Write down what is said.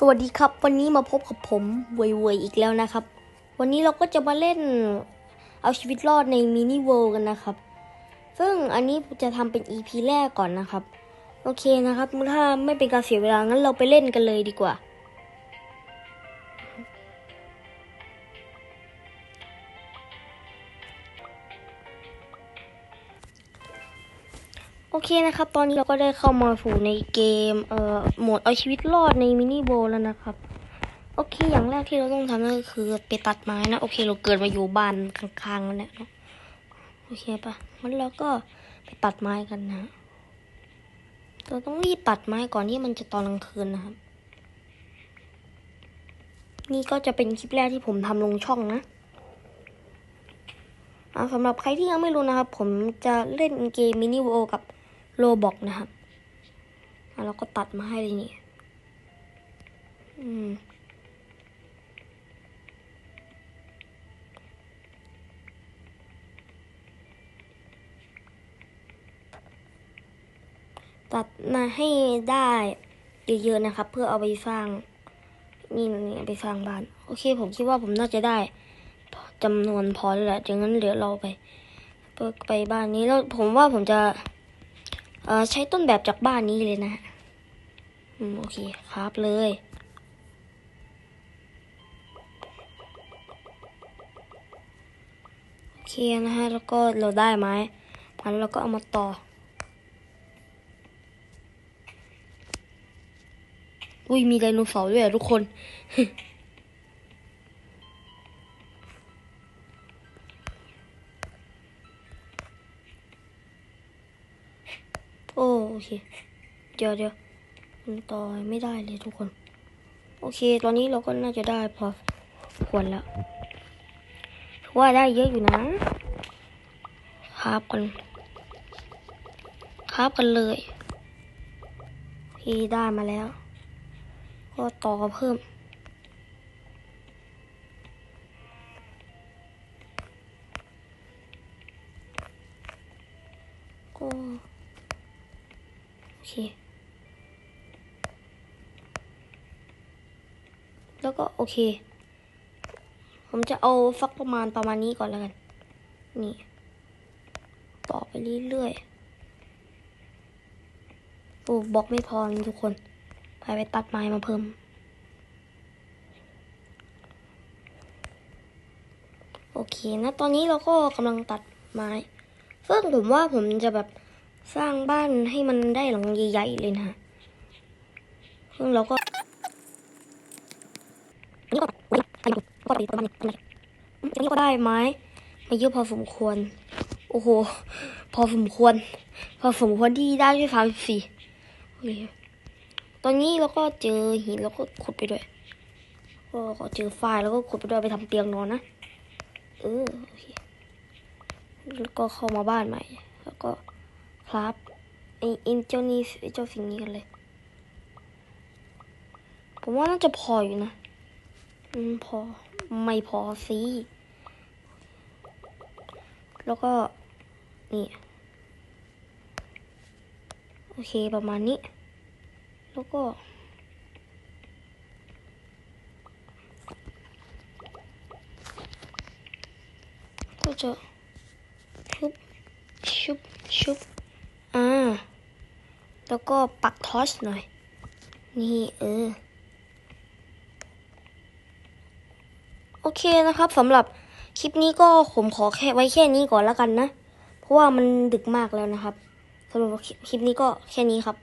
สวัสดีครับ วันนี้มาพบกับผมเวยเวยอีกแล้วนะครับ วันนี้เราก็จะมาเล่นเอาชีวิตรอดในมินิเวิลด์กันนะครับ ซึ่งอันนี้จะทำเป็น EP แรกก่อนนะครับ โอเคนะครับถ้าไม่เป็นการเสียเวลางั้นเราไปเล่นกันเลยดีกว่า โอเคนะครับ ตอนนี้เราก็ได้เข้ามาสู่ในเกม เอ่อ โหมดเอาชีวิตรอดในมินิโบแล้วนะครับ โอเค อย่างแรกที่เราต้องทำนั่นก็คือไปตัดไม้นะ โอเค เราเกิดมาอยู่บ้านข้างๆแล้วเนี่ยเนาะโอเคปะงั้นเราก็ไปตัดไม้กันนะ เราต้องรีบตัดไม้ก่อนที่มันจะตอนกลางคืนนะครับ นี่ก็จะเป็นคลิปแรกที่ผมทำลงช่องนะอ่าสำหรับใครที่ยังไม่รู้นะครับ ผมจะเล่นเกมมินิโวกับ โลบอกนะครับอะเราก็ตัดมาให้เลยนี่อืมตัดมาให้ได้เยอะๆนะครับ เพื่อเอาไปสร้าง นี่นี่ไปสร้างบ้าน โอเค ผมคิดว่าผมน่าจะได้จำนวนพอแล้วแหละดังนั้นเดี๋ยวเราไป ไปบ้านนี้แล้วผมว่าผมจะ ใช้ต้นแบบจากบ้านนี้เลยนะฮะอืมโอเคครับเลยโอเคนะฮะแล้วก็เราได้ไม้มันเราก็เอามาต่ออุ้ยมีไดโนเสาร์ด้วยทุกคน โอเค เดี๋ยวเดี๋ยวมันต่อไม่ได้เลยทุกคน โอเค ตอนนี้เราก็น่าจะได้พอควรแล้วว่าได้เยอะอยู่นะคราบกันคราบกันเลยโอเคได้มาแล้ว ก็ต่อเพิ่มก็ เค แล้วก็โอเค ผมจะเอาฟักประมาณประมาณนี้ก่อนแล้วกัน นี่ ต่อไปเรื่อยๆ โอ้บล็อกไม่พอทุกคน ไปไปตัดไม้มาเพิ่มโอเคนะ ตอนนี้เราก็กำลังตัดไม้ ซึ่งผมว่าผมจะแบบ สร้างบ้านให้มันได้หลังใหญ่ๆเลยนะซึ่งเราก็อันนี้ก็อันนี้ก็ไปประมาณนี้ก็ได้ไม้มาเยอะพอสมควร โอ้โห พอสมควร พอสมควรที่ได้ด้วยสามสี่ตอนนี้เราก็เจอหินแล้วก็ขุดไปด้วย ก็เจอฝ้ายแล้วก็ขุดไปด้วยไปทำเตียงนอนนะ เออโอเคแล้วก็เข้ามาบ้านใหม่ ครับไออินเจ้านี้เจ้าสิ่งนี้กันเลย ผมว่าน่าจะพออยู่นะ อืมพอไม่พอสิแล้วก็นี่ โอเคประมาณนี้ แล้วก็ก็จะชุบชุบชุบ แล้วก็ปักทอสหน่อย นี่เออ โอเคนะครับสำหรับคลิปนี้ก็ผมขอแค่ไว้แค่นี้ก่อนแล้วกันนะ เพราะว่ามันดึกมากแล้วนะครับสำหรับคลิปนี้ก็แค่นี้ครับ